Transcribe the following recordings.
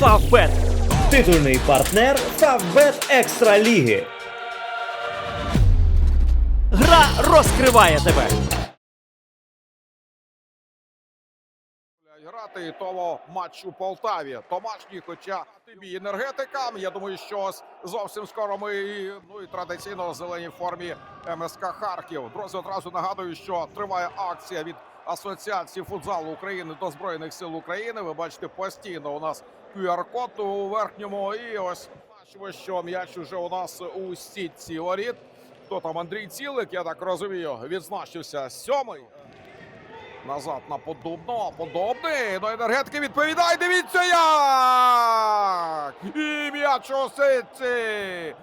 Фавбет. Титульний партнер Фавбет Екстра Ліги. Гра розкриває тебе. грати тому матч у Полтаві. Домашній, хоча тобі енергетикам. Я думаю, що зовсім скоро ми ну і традиційно в зеленій формі МСК Харків. Друзі, одразу нагадую, що триває акція від Асоціації футзалу України до Збройних сил України. Ви бачите постійно у нас QR-код у верхньому. І ось бачимо, що м'яч уже у нас у сітці воріт. Хто там Андрій Цілик, я так розумію, відзначився сьомий. Назад на подобного. Подобний. До енергетики відповідає. Дивіться як! І м'яч у ситці!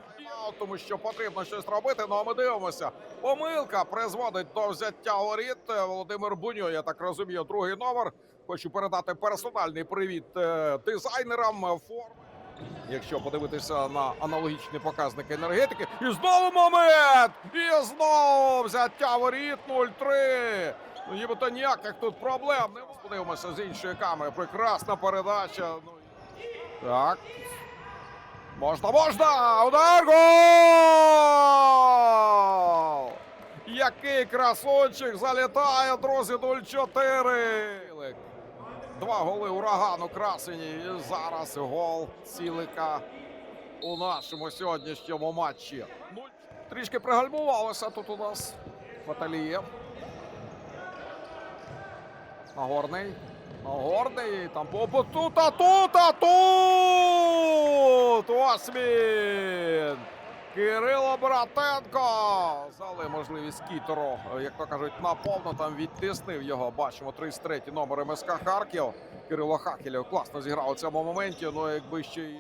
Тому що потрібно щось робити. Ну а ми дивимося. Помилка призводить до взяття воріт. Володимир Буньо, я так розумію, другий номер. Хочу передати персональний привіт е, дизайнерам форми. Якщо подивитися на аналогічні показники енергетики, і знову момент! І знову взяття воріт 0-3. Ну, нібито ніяких тут проблем. Не подивимося з іншої камери. Прекрасна передача. Ну, так. Можна, можна! Удар! Гол! Який красунчик залітає, друзі, 0-4. Два голи урагану красені. І зараз гол цілика у нашому сьогоднішньому матчі. Трішки пригальмувалося тут у нас Баталієв. Нагорний. Нагорний. Там по тут, а тут, а тут! Ось він! Кирило Братенко! Зали можливість Кітору, як то кажуть, наповно там відтиснив його. Бачимо 33-й номер МСК Харків. Кирило Хахелєв класно зіграв у цьому моменті. Ну якби ще й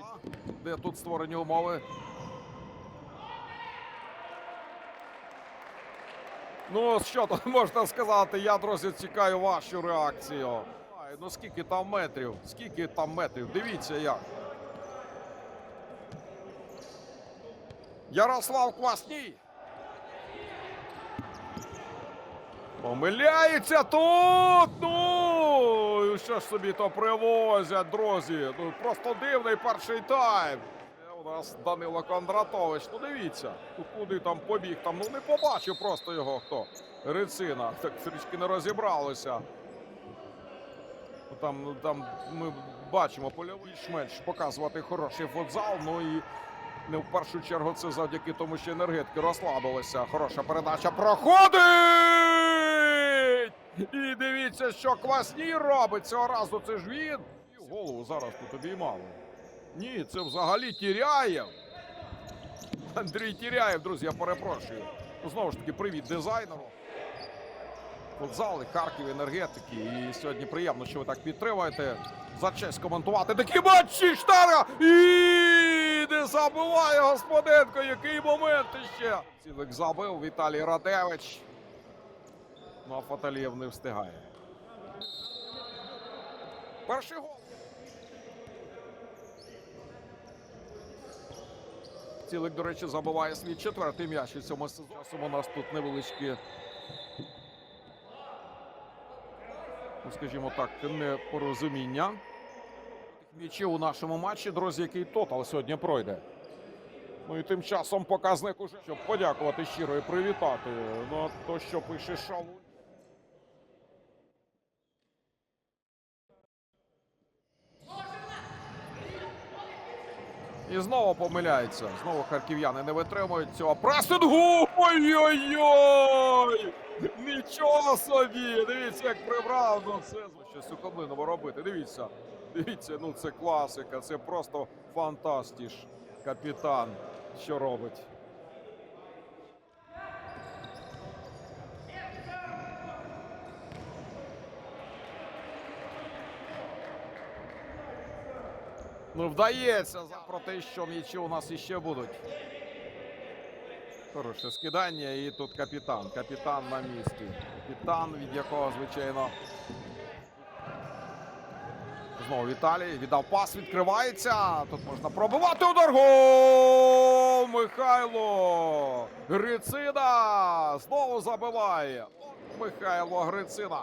де тут створені умови. Ну, що тут можна сказати? Я, друзі, цікаю вашу реакцію. Ну скільки там метрів? Скільки там метрів? Дивіться як. Ярослав Квасній. Помиляється тут. Ну що ж собі то привозять, друзі. Ну просто дивний перший тайм. Е, У нас Данило Кондратович. Ну дивіться, ну, куди там побіг. Там ну не побачив просто його хто. Рицина. Так трішки не розібралося. Ну, Там, ну, там ми бачимо польовий більш-менш показувати хороший футзал. Ну і не в першу чергу це завдяки тому, що енергетики розслабилися. Хороша передача проходить! І дивіться, що Квасній робить цього разу. Це ж він. І голову зараз тут обіймало. Ні, це взагалі Тіряєв. Андрій Тіряєв, друзі, я перепрошую. Ну, знову ж таки, привіт дизайнеру. Футзали, Харків, енергетики. І сьогодні приємно, що ви так підтримуєте. За честь коментувати такі матчі Штара! І не забуває господинко, який момент іще. Цілик забив Віталій Радевич. Ну а Фаталієв не встигає. Перший гол. Цілик, до речі, забиває свій четвертий м'яч у цьому сезоні. У нас тут невеличкі ну, скажімо так, непорозуміння. М'ячі у нашому матчі, друзі, який тотал сьогодні пройде. Ну і тим часом показник уже, щоб подякувати щиро і привітати. Ну, то, що пише Шалун. І знову помиляється. Знову харків'яни не витримують цього пресингу. Ой-ой-ой! Нічого собі! Дивіться, як прибрав. Ну це щось Сухомлинова робити. Дивіться. Дивіться, ну це класика, це просто фантастіш. Капітан, що робить. Ну, вдається про те, що м'ячі у нас іще будуть. Хороше скидання, і тут капітан. Капітан на місці. Капітан, від якого, звичайно. Знову Віталій. Віддав пас, відкривається. Тут можна пробивати удар. Гол! Михайло Грицина. Знову забиває. Михайло Грицина.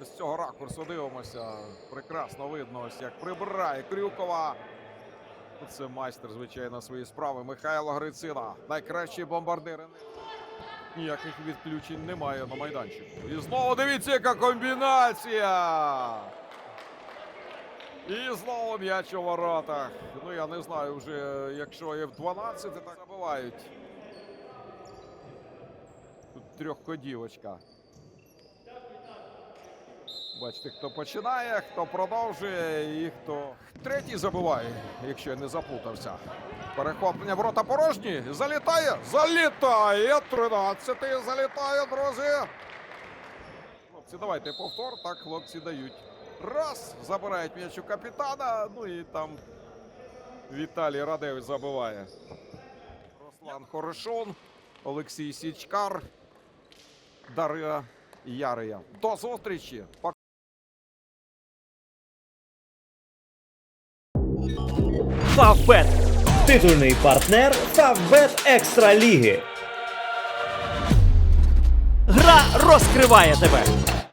З цього ракурсу дивимося. Прекрасно видно, ось як прибирає Крюкова. Це майстер, звичайно, свої справи. Михайло Грицина. Найкращий бомбардир. Ніяких відключень немає на майданчику. І знову дивіться, яка комбінація. І знову м'яч у воротах. Ну я не знаю, вже якщо є в 12, так забивають. Тут трьохходівочка. Бачите, хто починає, хто продовжує і хто третій забиває, якщо я не заплутався. Перехоплення ворота порожні. Залітає. Залітає. 13-й залітає, друзі. Хлопці, давайте повтор. Так, хлопці дають. Раз. Забирають м'яч у капітана. Ну і там Віталій Радевич забиває. Руслан Хорошун, Олексій Січкар, Дар'я Ярия. До зустрічі. Фавбет. Титульний партнер Фавбет Екстра Ліги. Гра розкриває тебе.